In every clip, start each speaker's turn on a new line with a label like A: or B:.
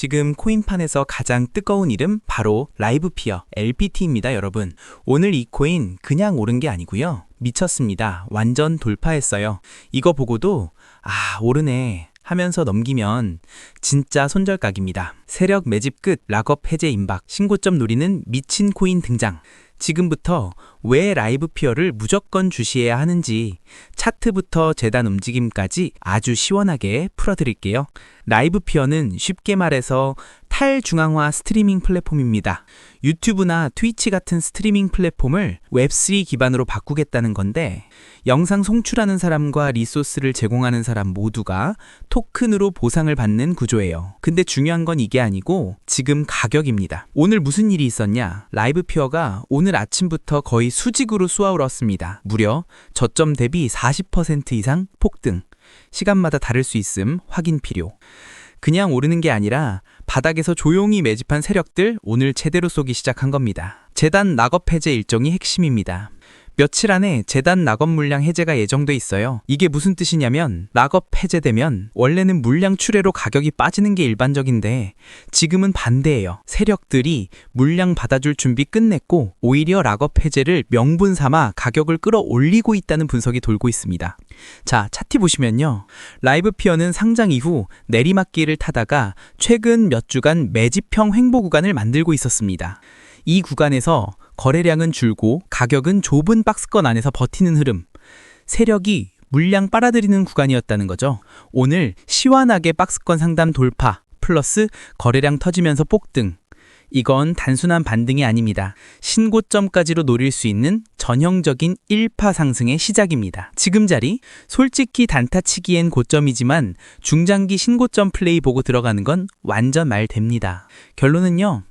A: 지금 코인판에서 가장 뜨거운 이름 바로 라이브피어 LPT입니다, 여러분. 오늘 이 코인 그냥 오른 게 아니고요. 미쳤습니다. 완전 돌파했어요. 이거 보고도 아, 오르네 하면서 넘기면 진짜 손절각입니다. 세력 매집 끝 락업 해제 임박 신고점 노리는 미친 코인 등장. 지금부터 왜 라이브 피어를 무조건 주시해야 하는지 차트부터 재단 움직임까지 아주 시원하게 풀어드릴게요. 라이브 피어는 쉽게 말해서 탈중앙화 스트리밍 플랫폼입니다. 유튜브나 트위치 같은 스트리밍 플랫폼을 웹3 기반으로 바꾸겠다는 건데 영상 송출하는 사람과 리소스를 제공하는 사람 모두가 토큰으로 보상을 받는 구조예요. 근데 중요한 건 이게 아니고 지금 가격입니다. 오늘 무슨 일이 있었냐? 라이브 피어가 오늘 아침부터 거의 수직으로 쏘아올랐습니다. 무려 저점 대비 40% 이상 폭등. 시간마다 다를 수 있음 확인 필요. 그냥 오르는 게 아니라 바닥에서 조용히 매집한 세력들 오늘 제대로 쏘기 시작한 겁니다. 재단 낙업 해제 일정이 핵심입니다. 며칠 안에 재단 낙업 물량 해제가 예정돼 있어요. 이게 무슨 뜻이냐면 낙업 해제되면 원래는 물량 출회로 가격이 빠지는 게 일반적인데 지금은 반대예요. 세력들이 물량 받아줄 준비 끝냈고 오히려 락업 해제를 명분 삼아 가격을 끌어올리고 있다는 분석이 돌고 있습니다. 자, 차트 보시면요. 라이브 피어는 상장 이후 내리막길을 타다가 최근 몇 주간 매집형 횡보 구간을 만들고 있었습니다. 이 구간에서 거래량은 줄고 가격은 좁은 박스권 안에서 버티는 흐름. 세력이 물량 빨아들이는 구간이었다는 거죠. 오늘 시원하게 박스권 상담 돌파 플러스 거래량 터지면서 폭등. 이건 단순한 반등이 아닙니다. 신고점까지로 노릴 수 있는 전형적인 1파 상승의 시작입니다. 지금 자리, 솔직히 단타 치기엔 고점이지만 중장기 신고점 플레이 보고 들어가는 건 완전 말 됩니다. 결론은요,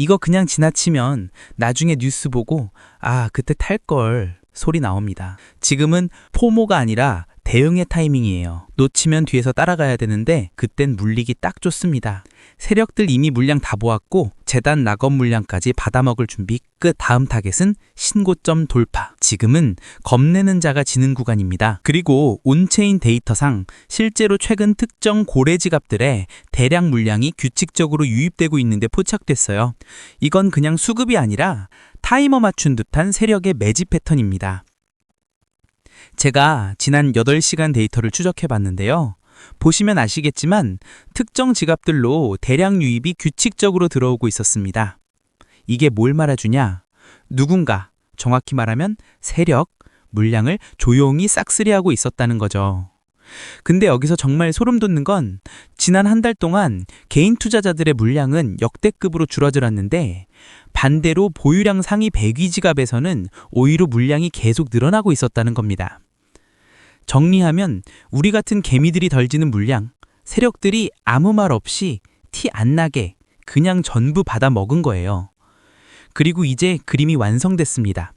A: 이거 그냥 지나치면 나중에 뉴스 보고, 아, 그때 탈 걸 소리 나옵니다. 지금은 포모가 아니라 대응의 타이밍이에요. 놓치면 뒤에서 따라가야 되는데 그땐 물리기 딱 좋습니다. 세력들 이미 물량 다 모았고 재단 낙업 물량까지 받아먹을 준비 끝. 다음 타겟은 신고점 돌파. 지금은 겁내는 자가 지는 구간입니다. 그리고 온체인 데이터상 실제로 최근 특정 고래 지갑들의 대량 물량이 규칙적으로 유입되고 있는데 포착됐어요. 이건 그냥 수급이 아니라 타이머 맞춘 듯한 세력의 매집 패턴입니다. 제가 지난 8시간 데이터를 추적해 봤는데요. 보시면 아시겠지만 특정 지갑들로 대량 유입이 규칙적으로 들어오고 있었습니다. 이게 뭘 말해주냐? 누군가, 정확히 말하면 세력, 물량을 조용히 싹쓸이하고 있었다는 거죠. 근데 여기서 정말 소름 돋는 건 지난 한 달 동안 개인 투자자들의 물량은 역대급으로 줄어들었는데 반대로 보유량 상위 100위 지갑에서는 오히려 물량이 계속 늘어나고 있었다는 겁니다. 정리하면 우리 같은 개미들이 덜지는 물량, 세력들이 아무 말 없이 티 안 나게 그냥 전부 받아 먹은 거예요. 그리고 이제 그림이 완성됐습니다.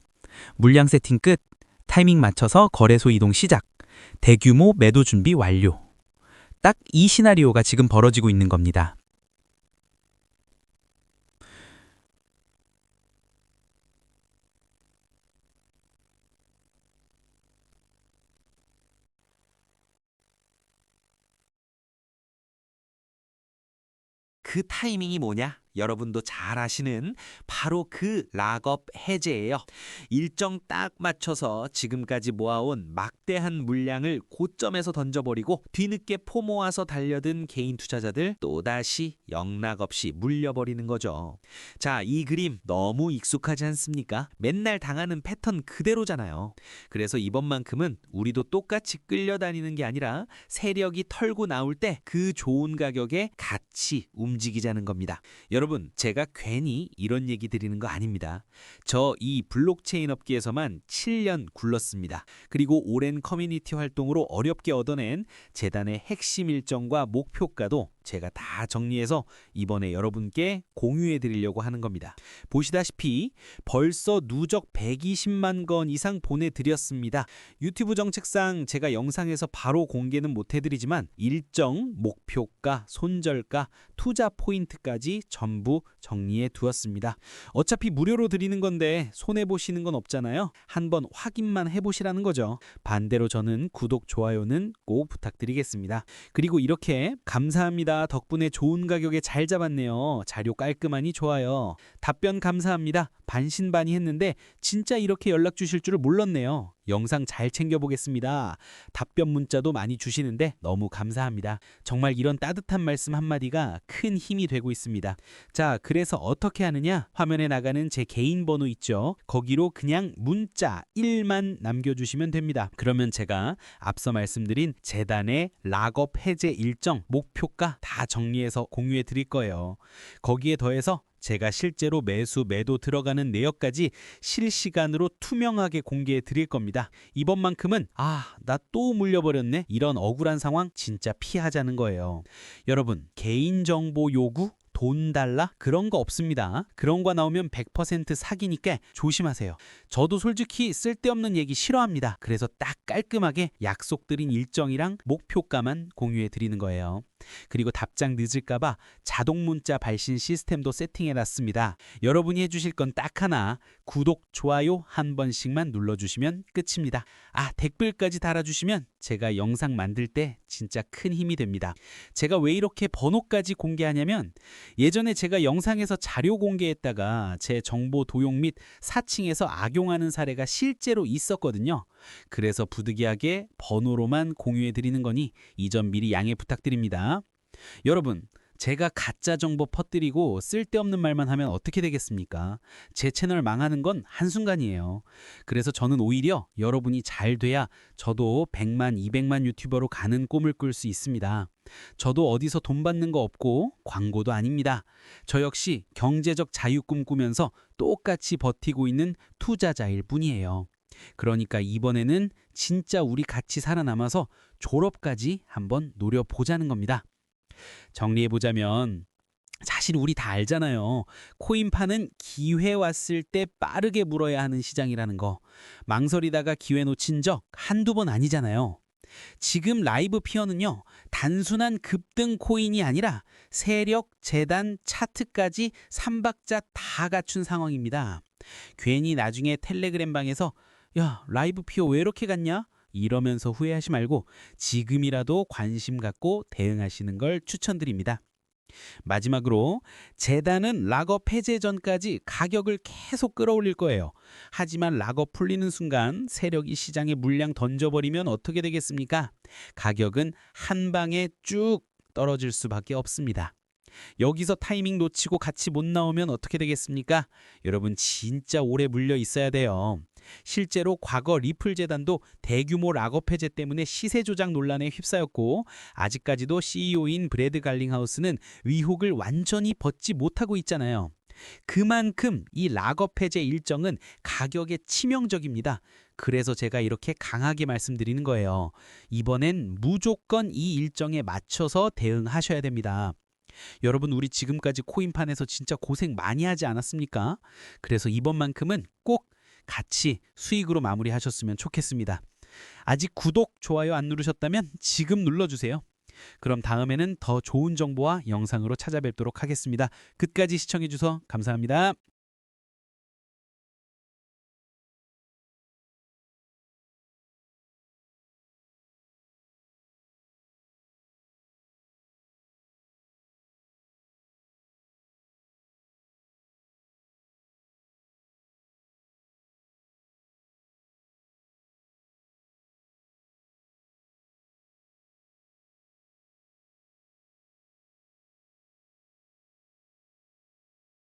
A: 물량 세팅 끝, 타이밍 맞춰서 거래소 이동 시작, 대규모 매도 준비 완료. 딱 이 시나리오가 지금 벌어지고 있는 겁니다.
B: 그 타이밍이 뭐냐? 여러분도 잘 아시는 바로 그 락업 해제예요. 일정 딱 맞춰서 지금까지 모아온 막대한 물량을 고점에서 던져버리고 뒤늦게 포모아서 달려든 개인 투자자들 또다시 영락 없이 물려버리는 거죠. 자, 이 그림 너무 익숙하지 않습니까? 맨날 당하는 패턴 그대로잖아요. 그래서 이번만큼은 우리도 똑같이 끌려다니는 게 아니라 세력이 털고 나올 때 그 좋은 가격에 같이 움직이자는 겁니다. 여러분, 제가 괜히 이런 얘기 드리는 거 아닙니다. 저 이 블록체인 업계에서만 7년 굴렀습니다. 그리고 오랜 커뮤니티 활동으로 어렵게 얻어낸 재단의 핵심 일정과 목표가도 제가 다 정리해서 이번에 여러분께 공유해 드리려고 하는 겁니다. 보시다시피 벌써 누적 120만 건 이상 보내드렸습니다. 유튜브 정책상 제가 영상에서 바로 공개는 못해드리지만 일정, 목표가, 손절가, 투자 포인트까지 전부 정리해 두었습니다. 어차피 무료로 드리는 건데 손해 보시는 건 없잖아요. 한번 확인만 해보시라는 거죠. 반대로 저는 구독, 좋아요는 꼭 부탁드리겠습니다. 그리고 이렇게 감사합니다. 아닙니다. 덕분에 좋은 가격에 잘 잡았네요. 자료 깔끔하니 좋아요. 답변 감사합니다. 반신반의 했는데 진짜 이렇게 연락 주실 줄을 몰랐네요. 영상 잘 챙겨보겠습니다. 답변 문자도 많이 주시는데 너무 감사합니다. 정말 이런 따뜻한 말씀 한마디가 큰 힘이 되고 있습니다. 자, 그래서 어떻게 하느냐? 화면에 나가는 제 개인 번호 있죠? 거기로 그냥 문자 1만 남겨주시면 됩니다. 그러면 제가 앞서 말씀드린 재단의 락업 해제 일정, 목표가 다 정리해서 공유해 드릴 거예요. 거기에 더해서 제가 실제로 매수 매도 들어가는 내역까지 실시간으로 투명하게 공개해 드릴 겁니다. 이번만큼은 아, 나 또 물려버렸네. 이런 억울한 상황 진짜 피하자는 거예요. 여러분, 개인정보 요구? 돈 달라? 그런 거 없습니다. 그런 거 나오면 100% 사기니까 조심하세요. 저도 솔직히 쓸데없는 얘기 싫어합니다. 그래서 딱 깔끔하게 약속드린 일정이랑 목표가만 공유해 드리는 거예요. 그리고 답장 늦을까봐 자동 문자 발신 시스템도 세팅해 놨습니다. 여러분이 해주실 건 딱 하나. 구독, 좋아요 한 번씩만 눌러주시면 끝입니다. 아, 댓글까지 달아주시면 제가 영상 만들 때 진짜 큰 힘이 됩니다. 제가 왜 이렇게 번호까지 공개하냐면 예전에 제가 영상에서 자료 공개했다가 제 정보 도용 및 사칭해서 악용하는 사례가 실제로 있었거든요. 그래서 부득이하게 번호로만 공유해 드리는 거니 이 점 미리 양해 부탁드립니다. 여러분, 제가 가짜 정보 퍼뜨리고 쓸데없는 말만 하면 어떻게 되겠습니까? 제 채널 망하는 건 한순간이에요. 그래서 저는 오히려 여러분이 잘 돼야 저도 100만, 200만 유튜버로 가는 꿈을 꿀 수 있습니다. 저도 어디서 돈 받는 거 없고 광고도 아닙니다. 저 역시 경제적 자유 꿈꾸면서 똑같이 버티고 있는 투자자일 뿐이에요. 그러니까 이번에는 진짜 우리 같이 살아남아서 졸업까지 한번 노려보자는 겁니다. 정리해보자면 사실 우리 다 알잖아요. 코인파는 기회 왔을 때 빠르게 물어야 하는 시장이라는 거. 망설이다가 기회 놓친 적 한두 번 아니잖아요. 지금 라이브 피어는요, 단순한 급등 코인이 아니라 세력, 재단, 차트까지 삼박자 다 갖춘 상황입니다. 괜히 나중에 텔레그램 방에서 야, 라이브 피어 왜 이렇게 갔냐? 이러면서 후회하지 말고 지금이라도 관심 갖고 대응하시는 걸 추천드립니다. 마지막으로 재단은 락업 해제 전까지 가격을 계속 끌어올릴 거예요. 하지만 락업 풀리는 순간 세력이 시장에 물량 던져버리면 어떻게 되겠습니까? 가격은 한 방에 쭉 떨어질 수밖에 없습니다. 여기서 타이밍 놓치고 같이 못 나오면 어떻게 되겠습니까? 여러분 진짜 오래 물려 있어야 돼요. 실제로 과거 리플 재단도 대규모 락업 해제 때문에 시세 조작 논란에 휩싸였고 아직까지도 CEO인 브래드 갈링하우스는 위혹을 완전히 벗지 못하고 있잖아요. 그만큼 이 락업 해제 일정은 가격에 치명적입니다. 그래서 제가 이렇게 강하게 말씀드리는 거예요. 이번엔 무조건 이 일정에 맞춰서 대응하셔야 됩니다. 여러분 우리 지금까지 코인판에서 진짜 고생 많이 하지 않았습니까? 그래서 이번만큼은 꼭 같이 수익으로 마무리하셨으면 좋겠습니다. 아직 구독, 좋아요 안 누르셨다면 지금 눌러주세요. 그럼 다음에는 더 좋은 정보와 영상으로 찾아뵙도록 하겠습니다. 끝까지 시청해주셔서 감사합니다.